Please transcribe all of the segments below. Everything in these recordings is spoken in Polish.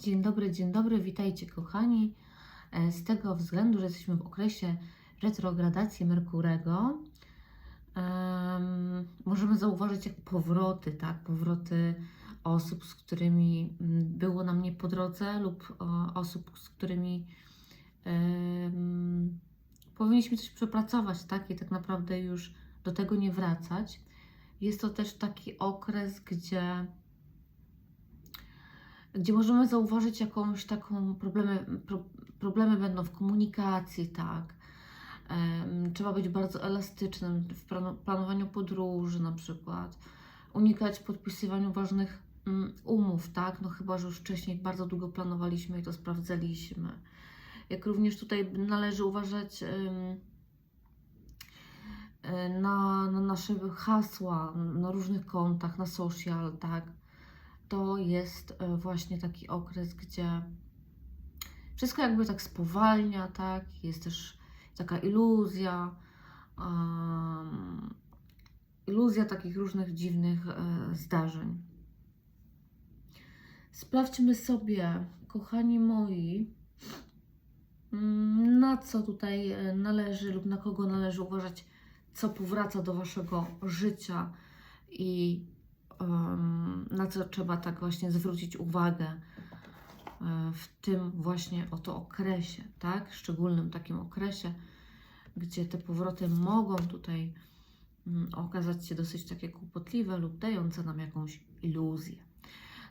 Dzień dobry, dzień dobry, witajcie kochani. E, Z tego względu, że jesteśmy w okresie retrogradacji Merkurego, em, możemy zauważyć jak powroty, tak, powroty osób, z którymi mm, było nam nie po drodze lub o, osób, z którymi em, powinniśmy coś przepracować, tak, i tak naprawdę już do tego nie wracać. Jest to też taki okres, gdzie gdzie możemy zauważyć jakąś taką problemy, pro, problemy będą w komunikacji, tak. Em, trzeba być bardzo elastycznym w planowaniu podróży na przykład, unikać podpisywaniu ważnych mm, umów, tak, no chyba, że już wcześniej bardzo długo planowaliśmy i to sprawdzaliśmy. Jak również tutaj należy uważać e, na, na nasze hasła, na różnych kontach, na social, tak to jest e, właśnie taki okres, gdzie wszystko jakby tak spowalnia, tak? Jest też taka iluzja, um, iluzja takich różnych dziwnych e, zdarzeń. Sprawdźmy sobie, kochani moi, mm, na co tutaj e, należy lub na kogo należy uważać, co powraca do waszego życia i na co trzeba tak właśnie zwrócić uwagę e, w tym właśnie oto okresie, tak? Szczególnym takim okresie, gdzie te powroty mogą tutaj mm, okazać się dosyć takie kłopotliwe lub dające nam jakąś iluzję.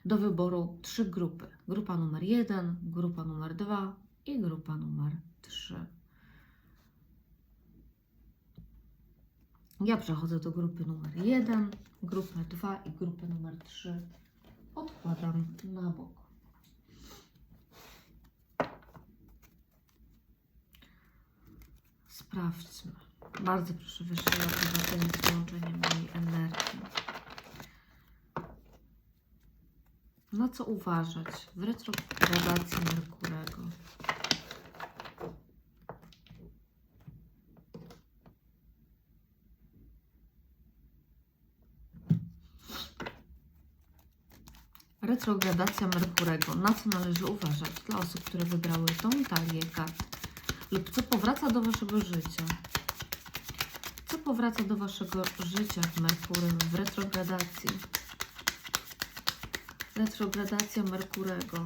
Do wyboru trzy grupy. Grupa numer jeden, grupa numer dwa i grupa numer trzy. Ja przechodzę do grupy numer 1, grupę 2 i grupę numer 3 odkładam na bok. Sprawdźmy. Bardzo proszę Wyższej Rady za tym połączeniem mojej energii. Na co uważać w retrogradacji Merkurego? Retrogradacja Merkurego. Na co należy uważać dla osób, które wybrały tą talię kart? Lub co powraca do Waszego życia? Co powraca do Waszego życia w Merkurym w retrogradacji? Retrogradacja Merkurego.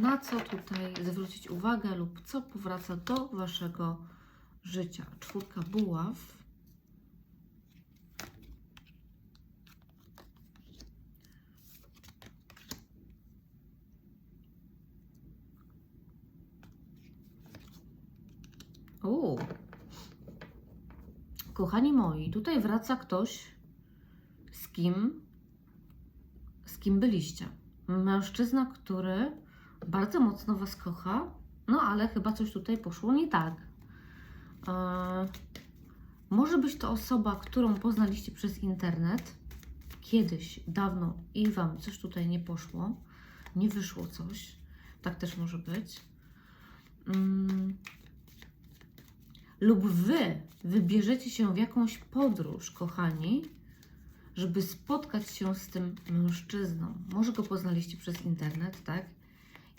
Na co tutaj zwrócić uwagę lub co powraca do Waszego życia? Czwórka buław. O. Kochani moi, tutaj wraca ktoś, z kim, z kim byliście. Mężczyzna, który bardzo mocno Was kocha, no ale chyba coś tutaj poszło nie tak. E, może być to osoba, którą poznaliście przez internet kiedyś, dawno i Wam coś tutaj nie poszło, nie wyszło coś. Tak też może być. Mm, lub wy wybierzecie się w jakąś podróż, kochani, żeby spotkać się z tym mężczyzną. Może go poznaliście przez internet, tak?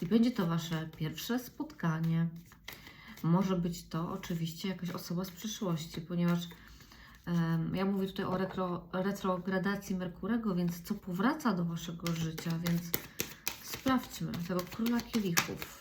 I będzie to wasze pierwsze spotkanie. Może być to oczywiście jakaś osoba z przyszłości, ponieważ em, ja mówię tutaj o retro, retrogradacji Merkurego, więc co powraca do waszego życia, więc sprawdźmy tego króla kielichów.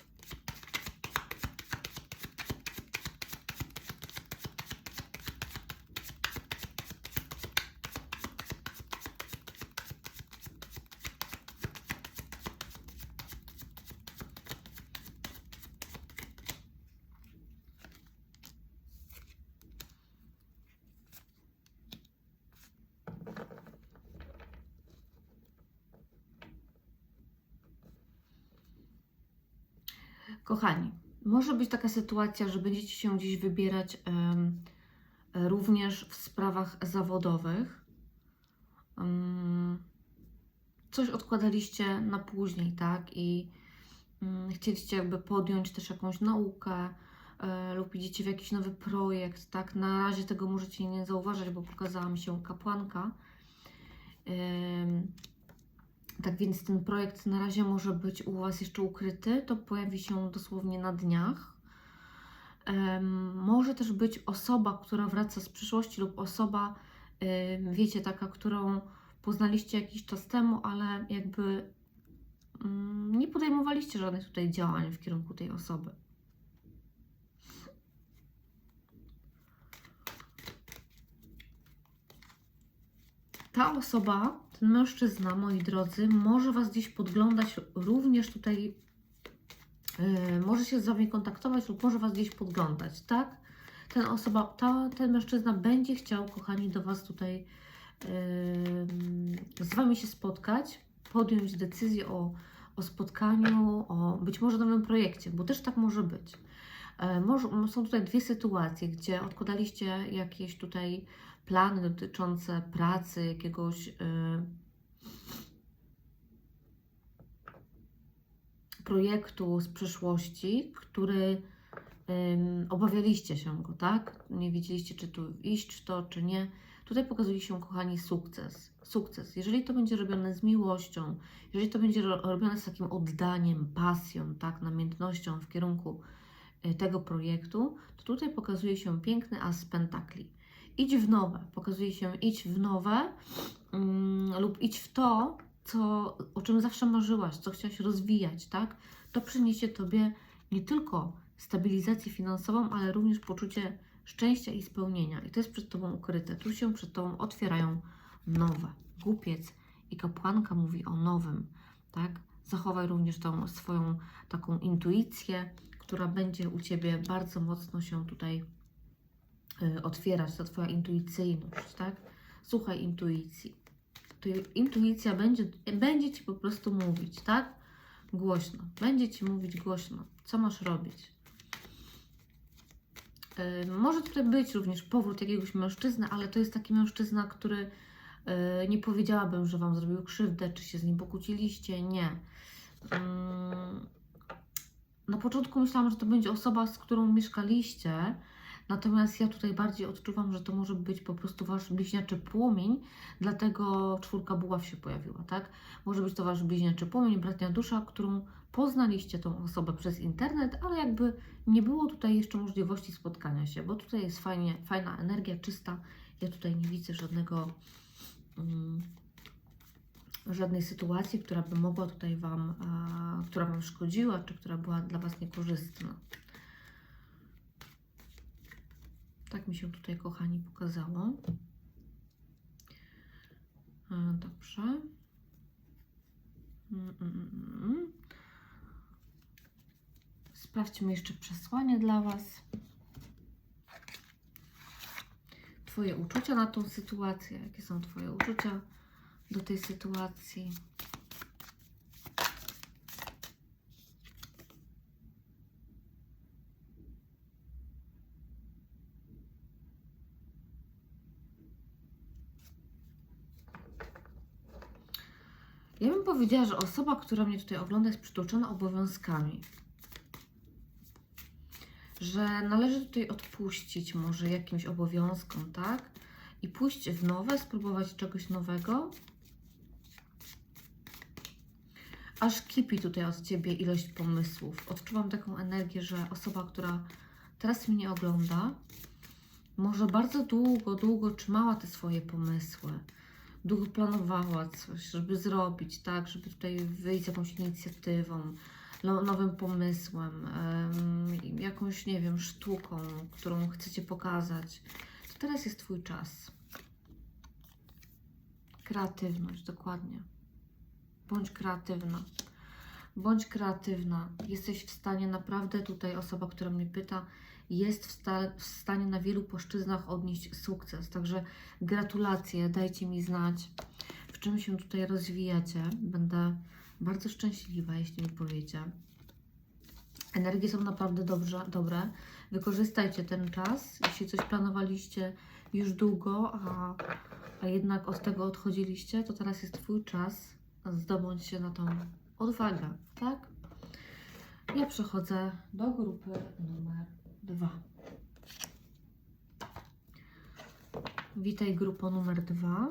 Kochani, może być taka sytuacja, że będziecie się gdzieś wybierać również w sprawach zawodowych. Coś odkładaliście na później, tak? I mm, chcieliście jakby podjąć też jakąś naukę e, lub idziecie w jakiś nowy projekt, tak? Na razie tego możecie nie zauważać, bo pokazała mi się kapłanka, Ym, Tak więc ten projekt na razie może być u Was jeszcze ukryty. To pojawi się dosłownie na dniach. Może też być osoba, która wraca z przyszłości, lub osoba, wiecie, taka, którą poznaliście jakiś czas temu, ale jakby mm, nie podejmowaliście żadnych tutaj działań w kierunku tej osoby. Ta osoba, ten mężczyzna, moi drodzy, może Was gdzieś podglądać również tutaj, yy, może się z Wami kontaktować lub może Was gdzieś podglądać, tak? Ten osoba, ta, ten mężczyzna będzie chciał, kochani, do Was tutaj yy, z Wami się spotkać, podjąć decyzję o, o spotkaniu, o być może nowym projekcie, bo też tak może być. E, są tutaj dwie sytuacje, gdzie odkładaliście jakieś tutaj plany dotyczące pracy, jakiegoś y, projektu z przyszłości, który obawialiście się go, tak? Nie wiedzieliście, czy tu iść to, czy nie. Tutaj pokazuje się, kochani, sukces. Sukces. Jeżeli to będzie robione z miłością, jeżeli to będzie ro- robione z takim oddaniem, pasją, tak, namiętnością w kierunku tego projektu, to tutaj pokazuje się piękny as pentakli. Idź w nowe, pokazuje się idź w nowe mm, lub idź w to, co, o czym zawsze marzyłaś, co chciałaś rozwijać, tak? To przyniesie Tobie nie tylko stabilizację finansową, ale również poczucie szczęścia i spełnienia. I to jest przed Tobą ukryte. Tu się przed Tobą otwierają nowe. Głupiec i kapłanka mówi o nowym, tak? Zachowaj również tą swoją taką intuicję, która będzie u Ciebie bardzo mocno się tutaj y, otwierać, ta Twoja intuicyjność, tak? Słuchaj intuicji. To intuicja będzie, będzie Ci po prostu mówić, tak? Głośno. Będzie Ci mówić głośno, co masz robić. Y, Może tutaj być również powrót jakiegoś mężczyzny, ale to jest taki mężczyzna, który y, nie powiedziałabym, że Wam zrobił krzywdę, czy się z nim pokłóciliście. Nie. Na początku myślałam, że to będzie osoba, z którą mieszkaliście, natomiast ja tutaj bardziej odczuwam, że to może być po prostu Wasz bliźniaczy płomień, dlatego czwórka buław się pojawiła, tak? Może być to Wasz bliźniaczy płomień, bratnia dusza, którą poznaliście tą osobę przez internet, ale jakby nie było tutaj jeszcze możliwości spotkania się, bo tutaj jest fajnie, fajna energia, czysta. Ja tutaj nie widzę żadnego, mm, żadnej sytuacji, która by mogła tutaj Wam, a, która Wam szkodziła, czy która była dla Was niekorzystna. Tak mi się tutaj, kochani, pokazało. E, Dobrze. Mm, mm, mm. Sprawdźmy jeszcze przesłanie dla Was. Twoje uczucia na tą sytuację. Jakie są Twoje uczucia do tej sytuacji? Ja bym powiedziała, że osoba, która mnie tutaj ogląda, jest przytłoczona obowiązkami. Że należy tutaj odpuścić może jakimś obowiązkom, tak? I pójść w nowe, spróbować czegoś nowego. Aż kipi tutaj od Ciebie ilość pomysłów. Odczuwam taką energię, że osoba, która teraz mnie ogląda, może bardzo długo, długo trzymała te swoje pomysły długo planowała coś, żeby zrobić, tak, żeby tutaj wyjść z jakąś inicjatywą, no, nowym pomysłem, em, jakąś, nie wiem, sztuką, którą chcecie pokazać. To teraz jest Twój czas. Kreatywność, dokładnie. Bądź kreatywna. Bądź kreatywna. Jesteś w stanie naprawdę, tutaj osoba, która mnie pyta, jest w, sta- w stanie na wielu płaszczyznach odnieść sukces. Także gratulacje, dajcie mi znać, w czym się tutaj rozwijacie. Będę bardzo szczęśliwa, jeśli mi powiecie. Energie są naprawdę dobrze, dobre. Wykorzystajcie ten czas. Jeśli coś planowaliście już długo, a, a jednak od tego odchodziliście, to teraz jest Twój czas zdobądź się na tą odwagę, tak? Ja przechodzę do grupy numer dwa. Witaj grupo numer dwa.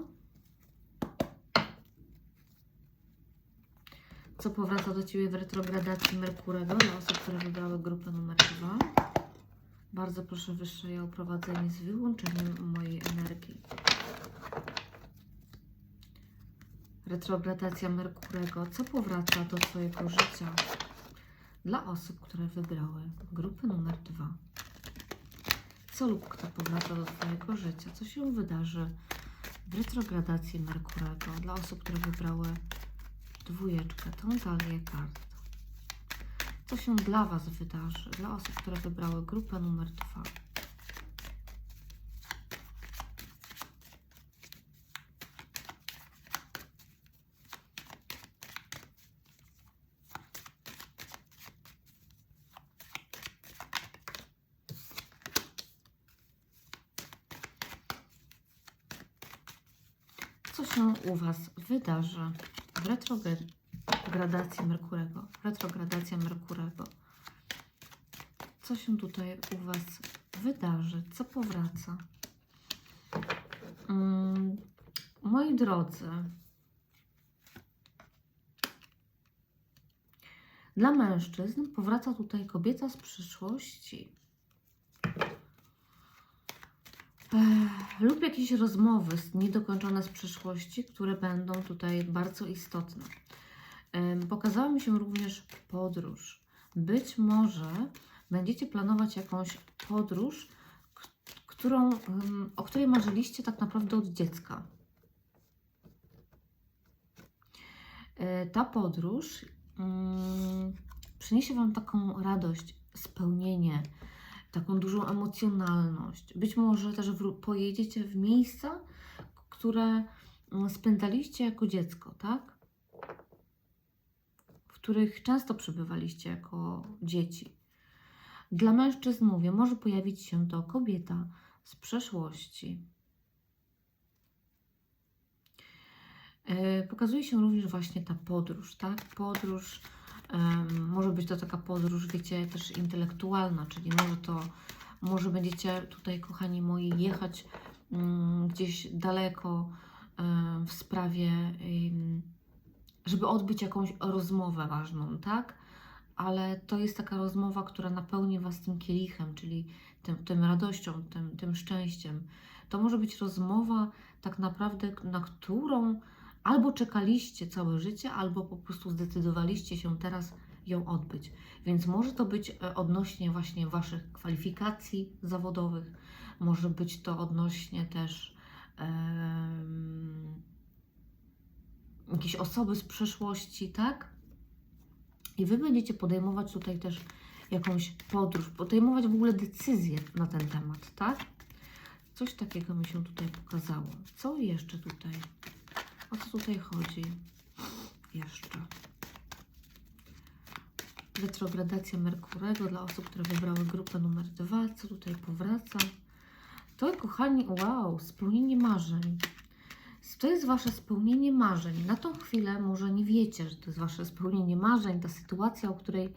Co powraca do Ciebie w retrogradacji Merkurego dla osób, które wybrały grupę numer dwa. Bardzo proszę Wyższe ja o prowadzenie z wyłączeniem mojej energii. Retrogradacja Merkurego. Co powraca do Twojego życia dla osób, które wybrały grupę numer 2? Co lub kto powraca do Twojego życia? Co się wydarzy w retrogradacji Merkurego dla osób, które wybrały dwójeczkę, tą talię kart? Co się dla Was wydarzy dla osób, które wybrały grupę numer 2? Co się u Was wydarzy w retrogradacji Merkurego? Retrogradacja Merkurego. Co się tutaj u Was wydarzy? Co powraca? Mm, moi drodzy, dla mężczyzn powraca tutaj kobieta z przyszłości. Lub jakieś rozmowy niedokończone z przeszłości, które będą tutaj bardzo istotne. Pokazała mi się również podróż. Być może będziecie planować jakąś podróż, którą, o której marzyliście tak naprawdę od dziecka. E, Ta podróż mm, przyniesie Wam taką radość, spełnienie, taką dużą emocjonalność. Być może też pojedziecie w miejsca, które mm, spędzaliście jako dziecko, tak? W których często przebywaliście jako dzieci. Dla mężczyzn mówię, może pojawić się to kobieta z przeszłości. E, Pokazuje się również właśnie ta podróż, tak? Podróż, może być to taka podróż, wiecie, też intelektualna, czyli może to, może będziecie tutaj, kochani moi, jechać mm, gdzieś daleko w sprawie, żeby odbyć jakąś rozmowę ważną, tak? Ale to jest taka rozmowa, która napełni Was tym kielichem, czyli tym, tym radością, tym, tym szczęściem. To może być rozmowa tak naprawdę, na którą albo czekaliście całe życie, albo po prostu zdecydowaliście się teraz ją odbyć. Więc może to być e, odnośnie właśnie Waszych kwalifikacji zawodowych, może być to odnośnie też em, jakiejś osoby z przeszłości, tak? I Wy będziecie podejmować tutaj też jakąś podróż, podejmować w ogóle decyzje na ten temat, tak? Coś takiego mi się tutaj pokazało. Co jeszcze tutaj? O co tutaj chodzi? Jeszcze. Retrogradacja Merkurego dla osób, które wybrały grupę numer dwa. Co tutaj powraca? To, kochani, wow, spełnienie marzeń. To jest Wasze spełnienie marzeń. Na tą chwilę może nie wiecie, że to jest Wasze spełnienie marzeń, ta sytuacja, o której,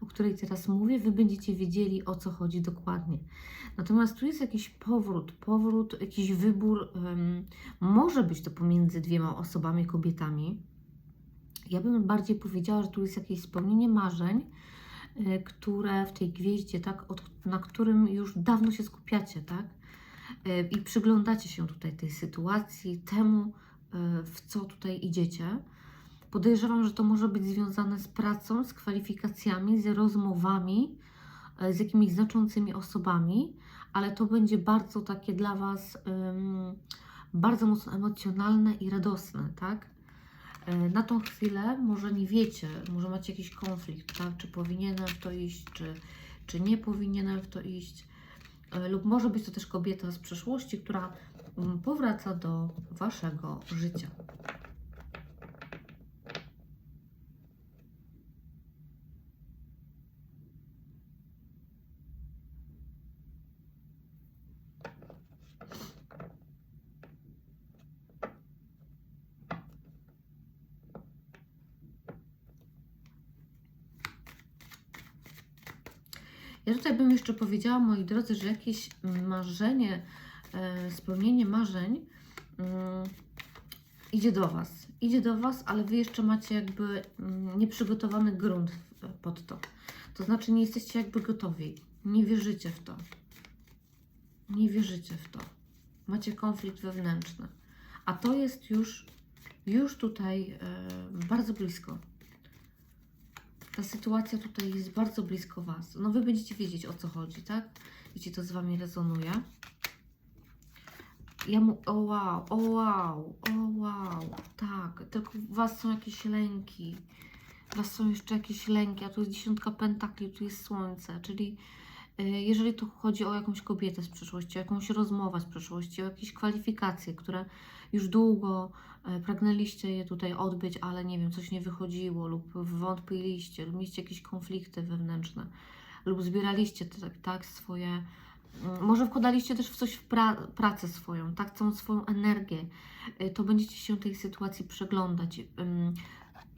o której teraz mówię, Wy będziecie wiedzieli, o co chodzi dokładnie. Natomiast tu jest jakiś powrót, powrót, jakiś wybór. em, może być to pomiędzy dwiema osobami, kobietami. Ja bym bardziej powiedziała, że tu jest jakieś spełnienie marzeń, y, które w tej gwieździe, tak, od, na którym już dawno się skupiacie, tak? Y, I przyglądacie się tutaj tej sytuacji, temu, y, w co tutaj idziecie. Podejrzewam, że to może być związane z pracą, z kwalifikacjami, z rozmowami, y, z jakimiś znaczącymi osobami, ale to będzie bardzo takie dla Was bardzo mocno emocjonalne i radosne, tak? Na tą chwilę może nie wiecie, może macie jakiś konflikt, tak? Czy powinienem w to iść, czy, czy nie powinienem w to iść. Y, Lub może być to też kobieta z przeszłości, która mm, powraca do Waszego życia. Ja tutaj bym jeszcze powiedziała, moi drodzy, że jakieś marzenie, e, spełnienie marzeń mm, idzie do Was. Idzie do Was, ale Wy jeszcze macie jakby mm, nieprzygotowany grunt pod to. To znaczy nie jesteście jakby gotowi. Nie wierzycie w to. Nie wierzycie w to. Macie konflikt wewnętrzny. A to jest już, już tutaj e, bardzo blisko. Ta sytuacja tutaj jest bardzo blisko Was. No Wy będziecie wiedzieć o co chodzi, tak? Jeśli to z Wami rezonuje. Ja mu, o wow, o wow, o wow, tak, tylko Was są jakieś lęki, Was są jeszcze jakieś lęki, a tu jest dziesiątka pentakli, tu jest słońce, czyli y, jeżeli tu chodzi o jakąś kobietę z przeszłości, o jakąś rozmowę z przeszłości, o jakieś kwalifikacje, które już długo y, pragnęliście je tutaj odbyć, ale nie wiem, coś nie wychodziło lub wątpiliście, lub mieliście jakieś konflikty wewnętrzne, lub zbieraliście tak, tak swoje Mm, Może wkładaliście też w coś w pra pracę swoją, tak, całą swoją energię, y, to będziecie się tej sytuacji przeglądać.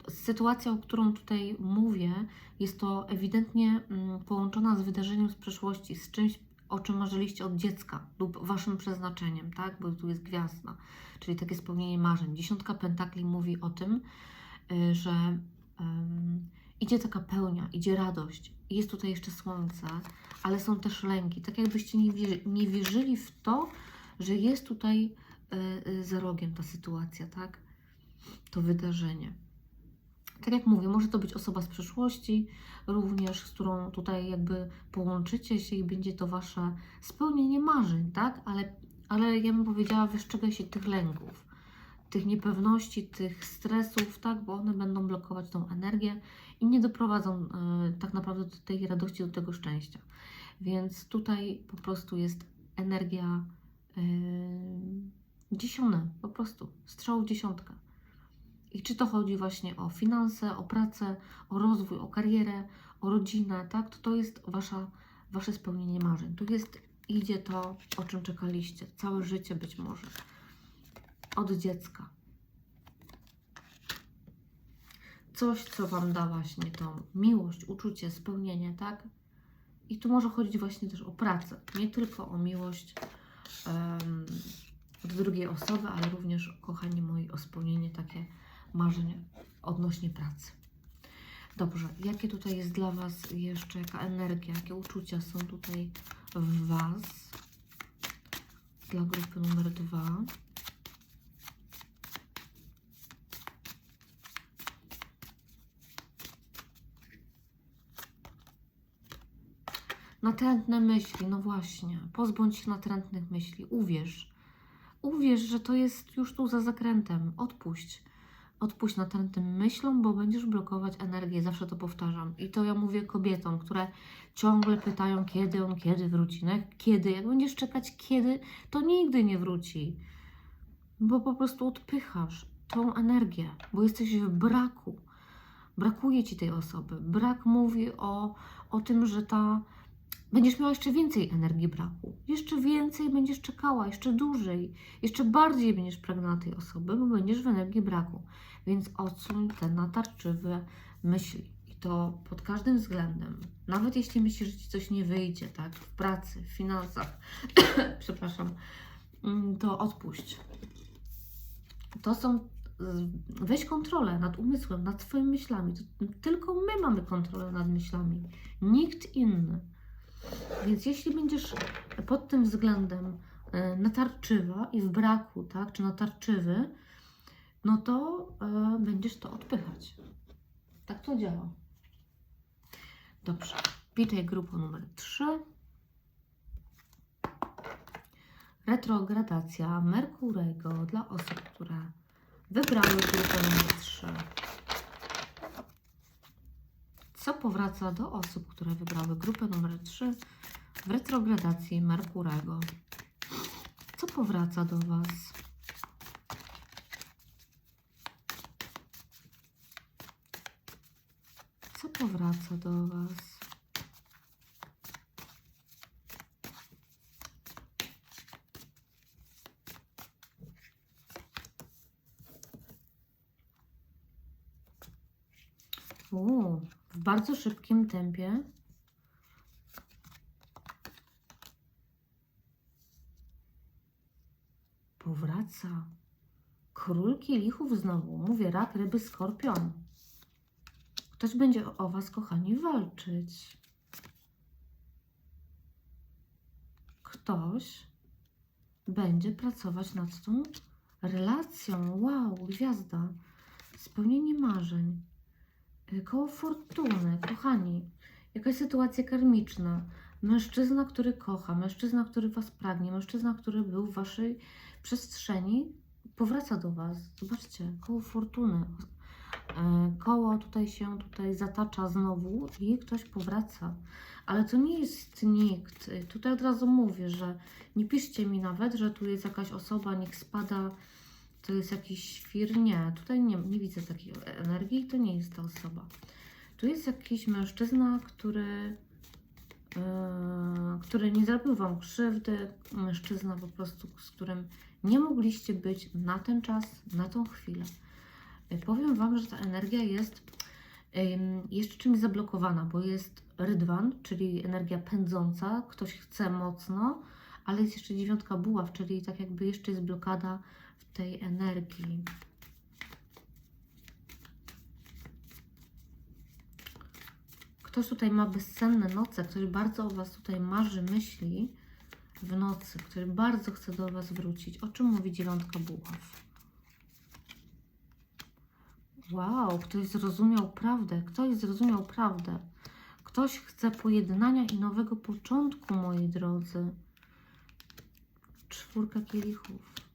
Sytuacja, o którą tutaj mówię, jest to ewidentnie mm, połączona z wydarzeniem z przeszłości, z czymś, o czym marzyliście od dziecka lub waszym przeznaczeniem, tak, bo tu jest gwiazda, czyli takie spełnienie marzeń. Dziesiątka pentakli mówi o tym, y, że ym, idzie taka pełnia, idzie radość, jest tutaj jeszcze słońce, ale są też lęki. Tak jakbyście nie, wierzy, nie wierzyli w to, że jest tutaj y, y, za rogiem ta sytuacja, tak? To wydarzenie. Tak jak mówię, może to być osoba z przeszłości, również z którą tutaj jakby połączycie się i będzie to wasze spełnienie marzeń, tak? Ale, ale ja bym powiedziała, wystrzegaj się tych lęków, tych niepewności, tych stresów, tak? Bo one będą blokować tą energię i nie doprowadzą y, tak naprawdę do tej radości, do tego szczęścia. Więc tutaj po prostu jest energia yy, po prostu strzał w dziesiątkę. I czy to chodzi właśnie o finanse, o pracę, o rozwój, o karierę, o rodzinę, tak? To to jest wasza, wasze spełnienie marzeń. Tu jest, idzie to, o czym czekaliście, całe życie być może, od dziecka. Coś, co Wam da właśnie tą miłość, uczucie, spełnienie, tak? I tu może chodzić właśnie też o pracę, nie tylko o miłość em, od drugiej osoby, ale również, kochani moi, o spełnienie takie marzeń odnośnie pracy. Dobrze, jakie tutaj jest dla Was jeszcze, jaka energia, jakie uczucia są tutaj w Was dla grupy numer dwa? Natrętne myśli, no właśnie. Pozbądź się natrętnych myśli. Uwierz. Uwierz, że to jest już tu za zakrętem. Odpuść. Odpuść natrętnym myślom, bo będziesz blokować energię. Zawsze to powtarzam. I to ja mówię kobietom, które ciągle pytają, kiedy on, kiedy wróci. No jak kiedy? Jak będziesz czekać kiedy, to nigdy nie wróci. Bo po prostu odpychasz tą energię, bo jesteś w braku. Brakuje ci tej osoby. Brak mówi o, o tym, że ta będziesz miała jeszcze więcej energii braku. Jeszcze więcej będziesz czekała, jeszcze dłużej, jeszcze bardziej będziesz pragnęła tej osoby, bo będziesz w energii braku. Więc odsuń te natarczywe myśli. I to pod każdym względem. Nawet jeśli myślisz, że ci coś nie wyjdzie, tak, w pracy, w finansach, przepraszam, mm, to odpuść. To są. Weź kontrolę nad umysłem, nad Twoimi myślami. To tylko my mamy kontrolę nad myślami, nikt inny. Więc jeśli będziesz pod tym względem e, natarczywa i w braku, tak, czy natarczywy, no to e, będziesz to odpychać. Tak to działa. Dobrze. Witaj grupa numer 3. Retrogradacja Merkurego dla osób, które wybrały grupę numer 3. Co powraca do osób, które wybrały grupę numer 3 w retrogradacji Merkurego? Co powraca do Was? Co powraca do Was? W bardzo szybkim tempie. Powraca Król kielichów znowu. Mówię rak, ryby, skorpion. Ktoś będzie o Was, kochani, walczyć. Ktoś będzie pracować nad tą relacją. Wow, gwiazda. Spełnienie marzeń. Y, Koło fortuny, kochani. Jakaś sytuacja karmiczna. Mężczyzna, który kocha, mężczyzna, który Was pragnie, mężczyzna, który był w Waszej przestrzeni, powraca do Was. Zobaczcie, koło fortuny. E, Koło tutaj się tutaj zatacza znowu i ktoś powraca. Ale to nie jest nikt. Y, Tutaj od razu mówię, że nie piszcie mi nawet, że tu jest jakaś osoba, niech spada, to jest jakiś świr. Nie, tutaj nie, nie widzę takiej energii, to nie jest ta osoba. Tu jest jakiś mężczyzna, który, yy, który nie zrobił Wam krzywdy, mężczyzna po prostu, z którym nie mogliście być na ten czas, na tą chwilę. Yy, Powiem Wam, że ta energia jest ym, jeszcze czymś zablokowana, bo jest rydwan, czyli energia pędząca, ktoś chce mocno, ale jest jeszcze dziewiątka buław, czyli tak jakby jeszcze jest blokada tej energii. Ktoś tutaj ma bezsenne noce, ktoś bardzo o Was tutaj marzy, myśli w nocy, ktoś bardzo chce do Was wrócić. O czym mówi dziewiątka buław? Wow, ktoś zrozumiał prawdę, ktoś zrozumiał prawdę. Ktoś chce pojednania i nowego początku, moi drodzy. Czwórka kielichów.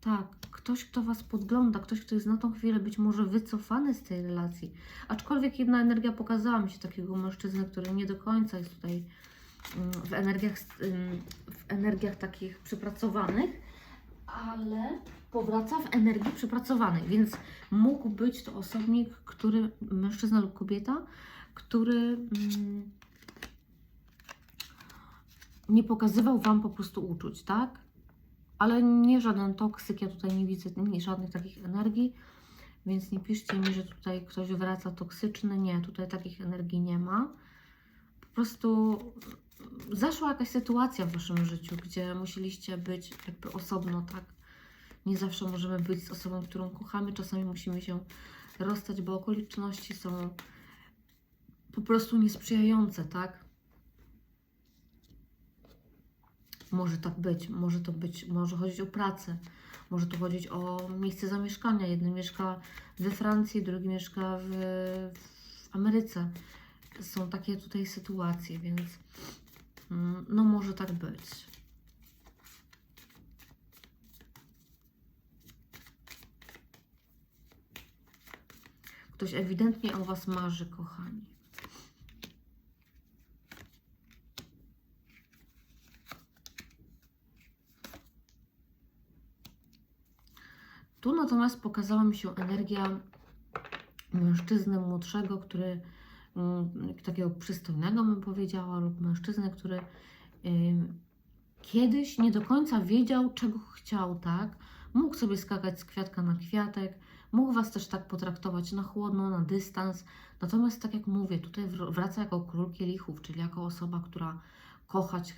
Tak, ktoś, kto Was podgląda, ktoś, kto jest na tą chwilę być może wycofany z tej relacji. Aczkolwiek jedna energia pokazała mi się takiego mężczyzny, który nie do końca jest tutaj mm, w energiach, ym, w energiach takich przepracowanych, ale powraca w energii przepracowanej, więc mógł być to osobnik, który, mężczyzna lub kobieta, który mm, nie pokazywał Wam po prostu uczuć, tak? Ale nie żaden toksyk, ja tutaj nie widzę żadnych takich energii, więc nie piszcie mi, że tutaj ktoś wraca toksyczny. Nie, tutaj takich energii nie ma. Po prostu zaszła jakaś sytuacja w Waszym życiu, gdzie musieliście być jakby osobno, tak? Nie zawsze możemy być z osobą, którą kochamy, czasami musimy się rozstać, bo okoliczności są po prostu niesprzyjające, tak? Może tak być, może to być, może chodzić o pracę, może tu chodzić o miejsce zamieszkania. Jeden mieszka we Francji, drugi mieszka w, w Ameryce. Są takie tutaj sytuacje, więc mm, no może tak być. Ktoś ewidentnie o Was marzy, kochani. Tu natomiast pokazała mi się energia mężczyzny młodszego, który mm, takiego przystojnego bym powiedziała, lub mężczyzny, który kiedyś nie do końca wiedział, czego chciał, tak? Mógł sobie skakać z kwiatka na kwiatek, mógł Was też tak potraktować na chłodno, na dystans. Natomiast, tak jak mówię, tutaj wr- wraca jako król kielichów, czyli jako osoba, która kochać,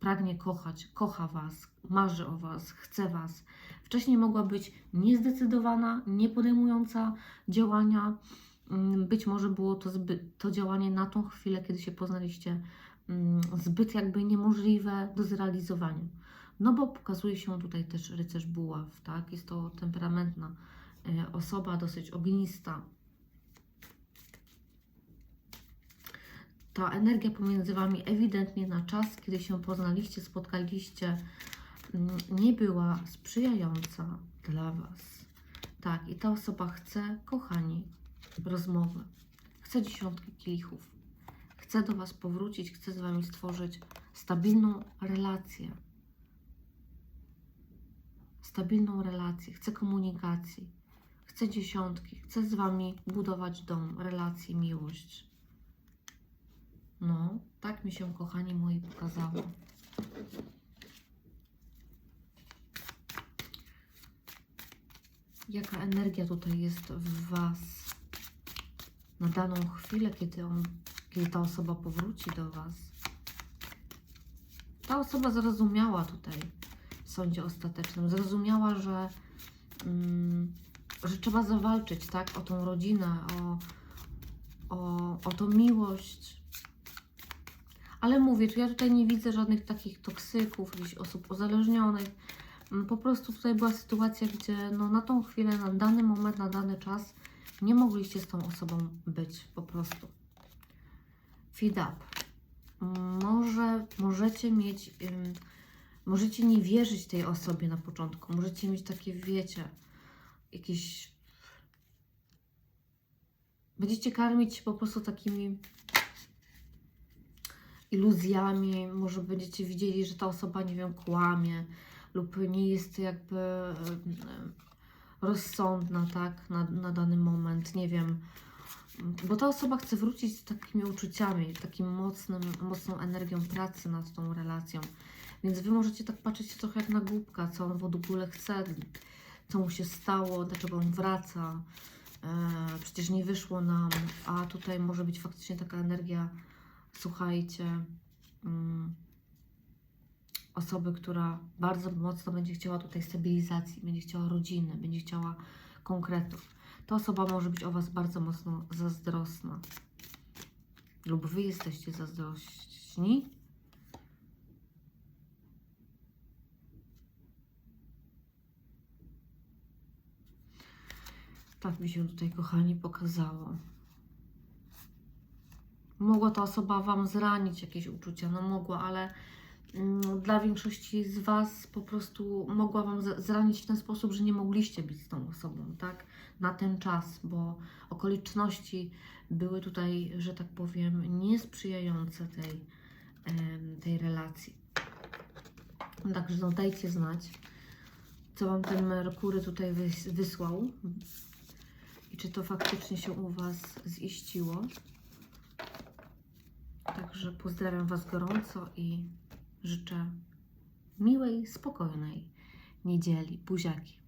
pragnie kochać, kocha Was, marzy o Was, chce Was. Wcześniej mogła być niezdecydowana, nie podejmująca działania. Mm, Być może było to, zbyt, to działanie na tą chwilę, kiedy się poznaliście, mm, zbyt jakby niemożliwe do zrealizowania. No bo pokazuje się tutaj też rycerz buław, tak? Jest to temperamentna e, osoba, dosyć ognista. Ta energia pomiędzy Wami ewidentnie na czas, kiedy się poznaliście, spotkaliście, mm, nie była sprzyjająca dla Was. Tak, i ta osoba chce, kochani, rozmowy. Chce dziesiątki kielichów. Chce do Was powrócić, chce z Wami stworzyć stabilną relację. Stabilną relację, chce komunikacji, chce dziesiątki, chce z Wami budować dom, relacje, miłość. No, tak mi się, kochani moi, pokazało. Jaka energia tutaj jest w Was na daną chwilę, kiedy, on, kiedy ta osoba powróci do Was? Ta osoba zrozumiała tutaj sądzie ostatecznym. Zrozumiała, że, mm, że trzeba zawalczyć, tak? O tą rodzinę, o, o, o tą miłość. Ale mówię, czy ja tutaj nie widzę żadnych takich toksyków, jakichś osób uzależnionych. Mm, Po prostu tutaj była sytuacja, gdzie no, na tą chwilę, na dany moment, na dany czas nie mogliście z tą osobą być po prostu. Feed up. Może możecie mieć, ym, możecie nie wierzyć tej osobie na początku. Możecie mieć takie, wiecie, jakieś. Będziecie karmić się po prostu takimi iluzjami. Może będziecie widzieli, że ta osoba, nie wiem, kłamie lub nie jest jakby rozsądna, tak, na, na dany moment. Nie wiem. Bo ta osoba chce wrócić z takimi uczuciami, takim mocnym, mocną energią pracy nad tą relacją. Więc wy możecie tak patrzeć trochę jak na głupka, co on w ogóle chce, co mu się stało, dlaczego on wraca. E, przecież nie wyszło nam, a tutaj może być faktycznie taka energia, słuchajcie, mm, osoby, która bardzo mocno będzie chciała tutaj stabilizacji, będzie chciała rodziny, będzie chciała konkretów. Ta osoba może być o Was bardzo mocno zazdrosna. Lub Wy jesteście zazdrośni. Tak mi się tutaj, kochani, pokazało. Mogła ta osoba Wam zranić jakieś uczucia, no mogła, ale mm, dla większości z Was po prostu mogła Wam zranić w ten sposób, że nie mogliście być z tą osobą, tak? Na ten czas, bo okoliczności były tutaj, że tak powiem, niesprzyjające tej, tej relacji. Także no, dajcie znać, co Wam ten Merkury tutaj wys- wysłał i czy to faktycznie się u Was ziściło. Także pozdrawiam Was gorąco i życzę miłej, spokojnej niedzieli. Buziaki.